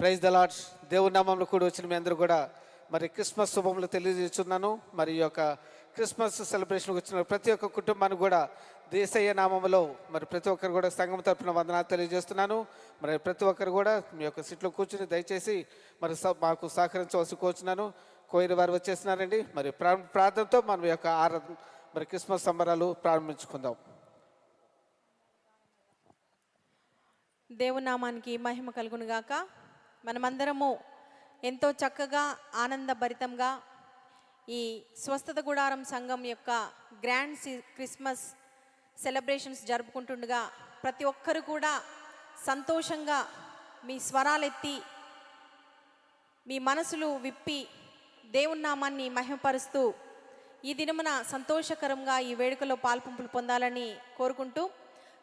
Praise the lord దేవుడి నామంలో కూడా వచ్చిన మీ అందరూ కూడా మరి క్రిస్మస్ శుభములు తెలియజేస్తున్నాను. మరి ఈ యొక్క క్రిస్మస్ సెలబ్రేషన్కి వచ్చిన ప్రతి ఒక్క కుటుంబానికి కూడా దేశయ్య నామంలో మరి ప్రతి ఒక్కరు కూడా సంఘం తరపున వందనాలు తెలియజేస్తున్నాను. మరి ప్రతి ఒక్కరు కూడా మీ యొక్క సీట్లో కూర్చుని దయచేసి మరి స- మాకు సహకరించవలసి కోరుచున్నాను. కోయిన వారు వచ్చేస్తున్నారండి. మరి ప్రార్థనతో మనం యొక్క ఆరాధన మరి క్రిస్మస్ సంబరాలు ప్రారంభించుకుందాం. దేవునామానికి మహిమ కలుగునుగాక. మనమందరము ఎంతో చక్కగా ఆనందభరితంగా ఈ స్వస్థత గుడారం సంఘం యొక్క గ్రాండ్ సి- క్రిస్మస్ సెలబ్రేషన్స్ జరుపుకుంటుండగా ప్రతి ఒక్కరు కూడా సంతోషంగా మీ స్వరాలెత్తి మీ మనసులు విప్పి దేవుని నామాన్ని మహిమపరుస్తూ ఈ దినమున సంతోషకరంగా ఈ వేడుకలో పాల్పంపులు పొందాలని కోరుకుంటూ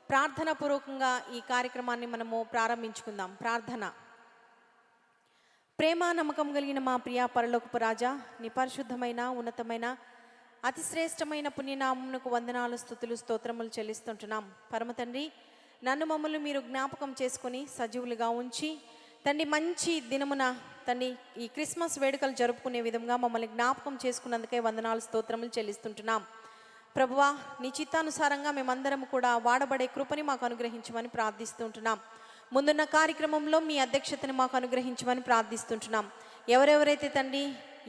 ప్రార్థన పూర్వకంగా ఈ కార్యక్రమాన్ని మనము ప్రారంభించుకుందాం. ప్రార్థన. ప్రేమ నమ్మకం కలిగిన మా ప్రియ పరలోకపు రాజా నీ పరిశుద్ధమైన ఉన్నతమైన అతి శ్రేష్టమైన పుణ్యనామమునకు వందనాలు స్థుతులు స్తోత్రములు చెల్లిస్తుంటున్నాం. పరమ తండ్రి నన్ను మమ్మల్ని మీరు జ్ఞాపకం చేసుకుని సజీవులుగా ఉంచి తండ్రి మంచి దినమున తండ్రి ఈ క్రిస్మస్ వేడుకలు జరుపుకునే విధంగా మమ్మల్ని జ్ఞాపకం చేసుకున్నందుకే వందనాలు స్తోత్రములు చెల్లిస్తుంటున్నాం. ప్రభువా నీ చిత్తానుసారంగా మేమందరం కూడా వాడబడే కృపని మాకు అనుగ్రహించమని ప్రార్థిస్తుంటున్నాం. ముందున్న కార్యక్రమంలో మీ అధ్యక్షతని మాకు అనుగ్రహించమని ప్రార్థిస్తుంటున్నాం. ఎవరెవరైతే తండ్రి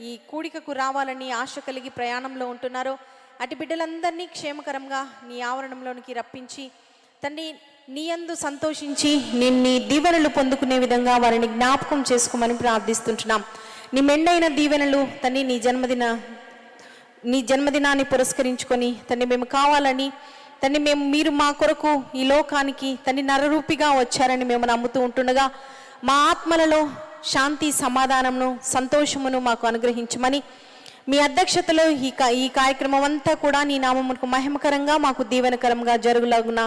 ఈ కూడికకు రావాలని ఆశ కలిగి ప్రయాణంలో ఉంటున్నారో అటు బిడ్డలందరినీ క్షేమకరంగా నీ ఆవరణంలోనికి రప్పించి తండ్రి నీ యందు సంతోషించి నిన్ని దీవెనలు పొందుకునే విధంగా వారిని జ్ఞాపకం చేసుకోమని ప్రార్థిస్తుంటున్నాం. నీ మెండైన దీవెనలు తండ్రి నీ జన్మదిన నీ జన్మదినాన్ని పురస్కరించుకొని తండ్రి మేము కావాలని తండ్రి మేము మీరు మా కొరకు ఈ లోకానికి తండ్రి నరరూపిగా వచ్చారని మేము నమ్ముతూ ఉంటుండగా మా ఆత్మలలో శాంతి సమాధానమును సంతోషమును మాకు అనుగ్రహించమని మీ అధ్యక్షతలో ఈ ఈ కార్యక్రమం అంతా కూడా నీ నామమునకు మహిమకరంగా మాకు దీవెనకరంగా జరుగులాగున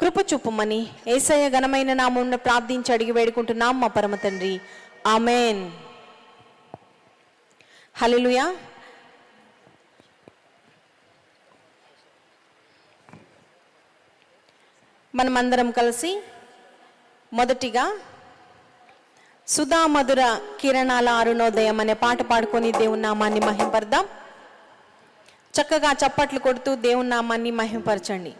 కృప చూపమని ఏసయ్య ఘనమైన నామమును ప్రార్థించి అడిగి వేడుకుంటున్నాం మా పరమ తండ్రి. ఆమెన్. హలో మనమందరం కలిసి మొదటిగా సుధా మధుర కిరణాల అరుణోదయం అనే పాట పాడుకొని దేవుని నామాన్ని మహింపరదాం చక్కగా చప్పట్లు కొడుతూ దేవుని నామాన్ని మహింపరచండి.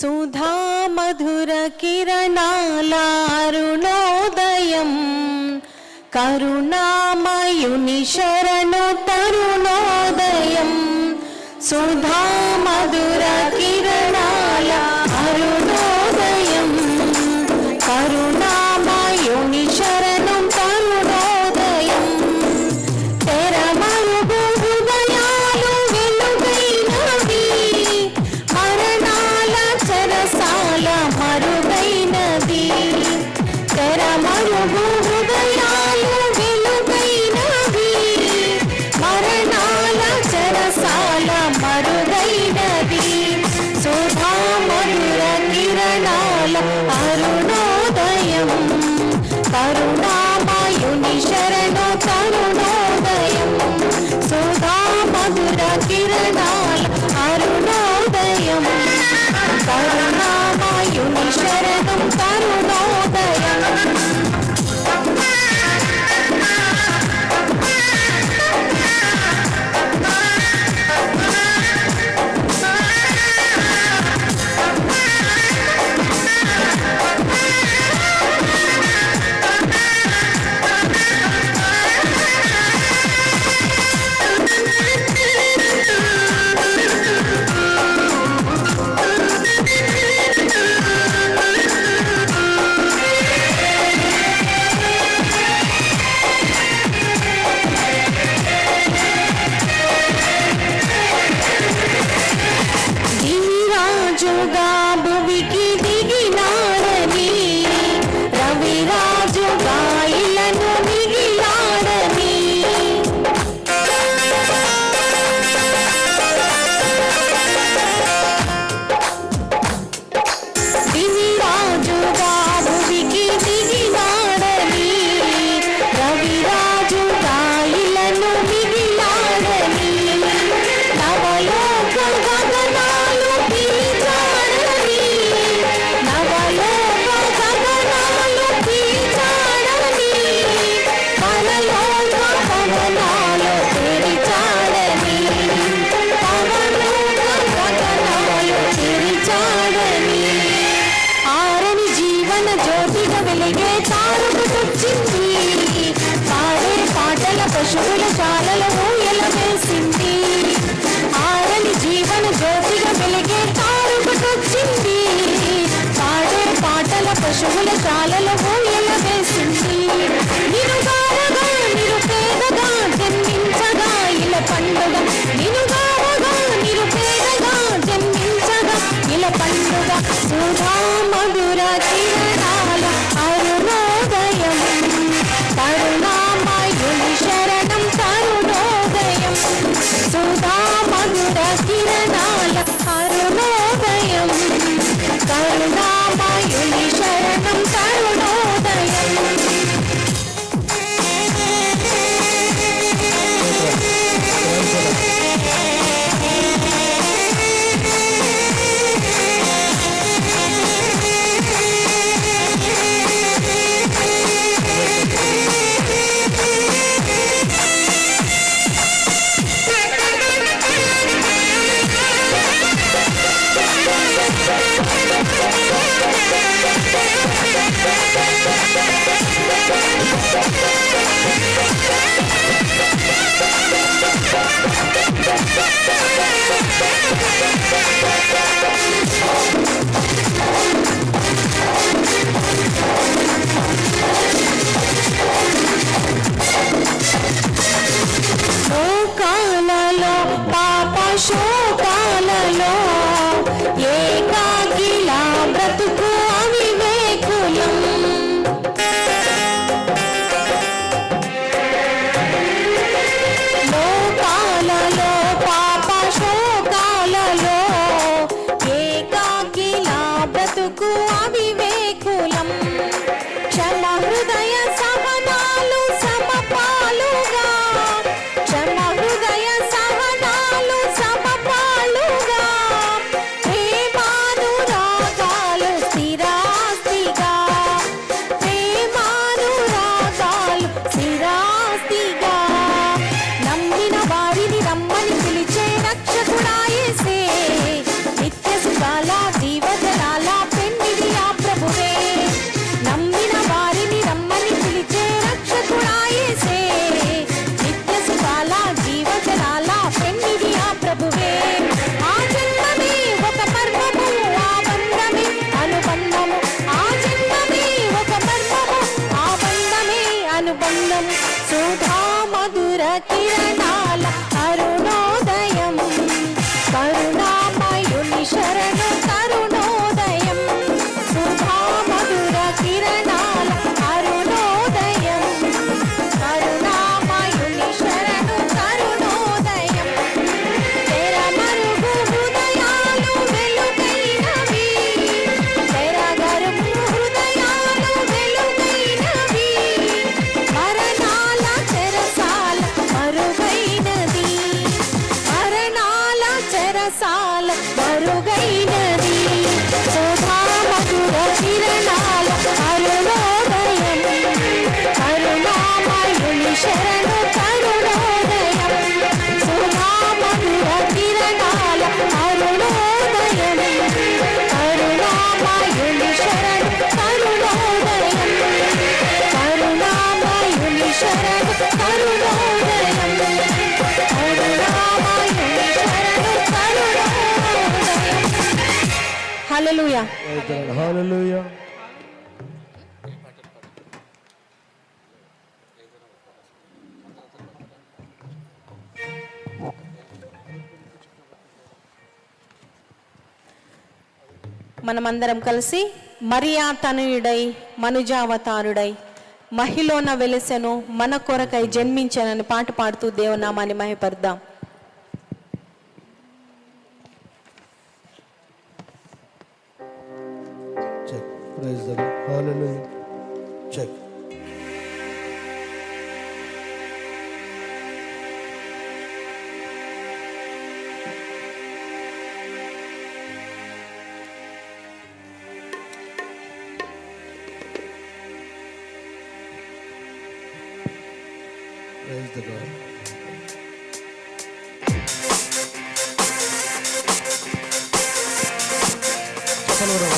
సుధా మధుర కిరణాల అరుణోదయం కరుణామయుని శరణు తరుణోదయం. సుధా మధుర కిరణాల అనుబంధం సుధా మధుర కిరణాల అరుణోదయం కరుణామయుని శరణం మనమందరం కలిసి మరియా తనుయుడై మనుజావతారుడై మహిళన వెలసెను మన కొరకై జన్మించానని పాట పాడుతూ దేవనామాన్ని మహిపరుద్దాం. Praise the Lord. Hello,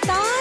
Có